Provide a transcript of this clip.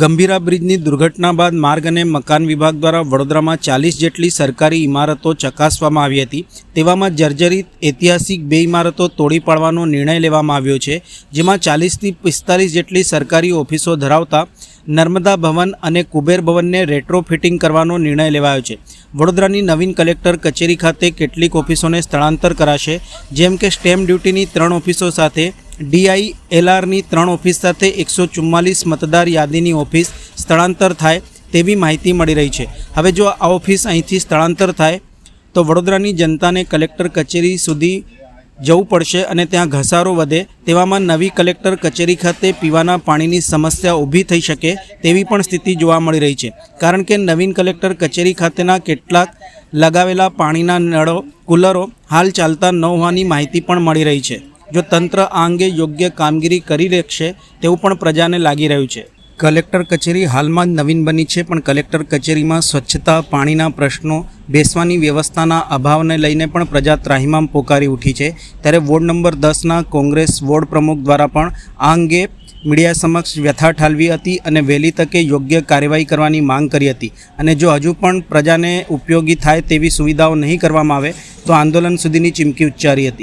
ગંભીરા બ્રિજની દુર્ઘટના બાદ માર્ગ અને મકાન વિભાગ દ્વારા વડોદરામાં ચાલીસ જેટલી સરકારી ઇમારતો ચકાસવામાં આવી હતી. તેવામાં જર્જરિત ઐતિહાસિક બે ઇમારતો તોડી પાડવાનો નિર્ણય લેવામાં આવ્યો છે, જેમાં ચાલીસથી પિસ્તાલીસ જેટલી સરકારી ઓફિસો ધરાવતા નર્મદા ભવન અને કુબેર ભવનને રેટ્રો ફિટિંગ કરવાનો નિર્ણય લેવાયો છે. વડોદરાની નવીન કલેક્ટર કચેરી ખાતે કેટલીક ઓફિસોને સ્થળાંતર કરાશે, જેમ કે સ્ટેમ્પ ડ્યુટીની ત્રણ ઓફિસો સાથે ડીઆઈ એલઆરની ત્રણ ઓફિસ સાથે એકસો ચુમ્માલીસ મતદાર યાદીની ઓફિસ સ્થળાંતર થાય તેવી માહિતી મળી રહી છે. હવે જો આ ઓફિસ અહીંથી સ્થળાંતર થાય, તો વડોદરાની જનતાને કલેક્ટર કચેરી સુધી જવું પડશે અને ત્યાં ઘસારો વધે તેવામાં નવી કલેક્ટર કચેરી ખાતે પીવાના પાણીની સમસ્યા ઊભી થઈ શકે તેવી પણ સ્થિતિ જોવા મળી રહી છે. કારણ કે નવીન કલેક્ટર કચેરી ખાતેના કેટલાક લગાવેલા પાણીના નળો, કુલરો હાલ ચાલતા ન હોવાની માહિતી પણ મળી રહી છે. જો તંત્ર આ અંગે યોગ્ય કામગીરી કરી રહેશે તેવું પણ પ્રજાને લાગી રહ્યું છે. કલેક્ટર કચેરી હાલમાં જ નવીન બની છે, પણ કલેક્ટર કચેરીમાં સ્વચ્છતા, પાણીના પ્રશ્નો, બેસવાની વ્યવસ્થાના અભાવને લઈને પણ પ્રજા ત્રાહિમામ પોકારી ઉઠી છે. ત્યારે વોર્ડ નંબર દસના કોંગ્રેસ વોર્ડ પ્રમુખ દ્વારા પણ આ અંગે મીડિયા સમક્ષ વ્યથા ઠાલવી હતી અને વહેલી તકે યોગ્ય કાર્યવાહી કરવાની માંગ કરી હતી. અને જો હજુ પણ પ્રજાને ઉપયોગી થાય તેવી સુવિધાઓ નહીં કરવામાં આવે, તો આંદોલન સુધીની ચીમકી ઉચ્ચારી હતી.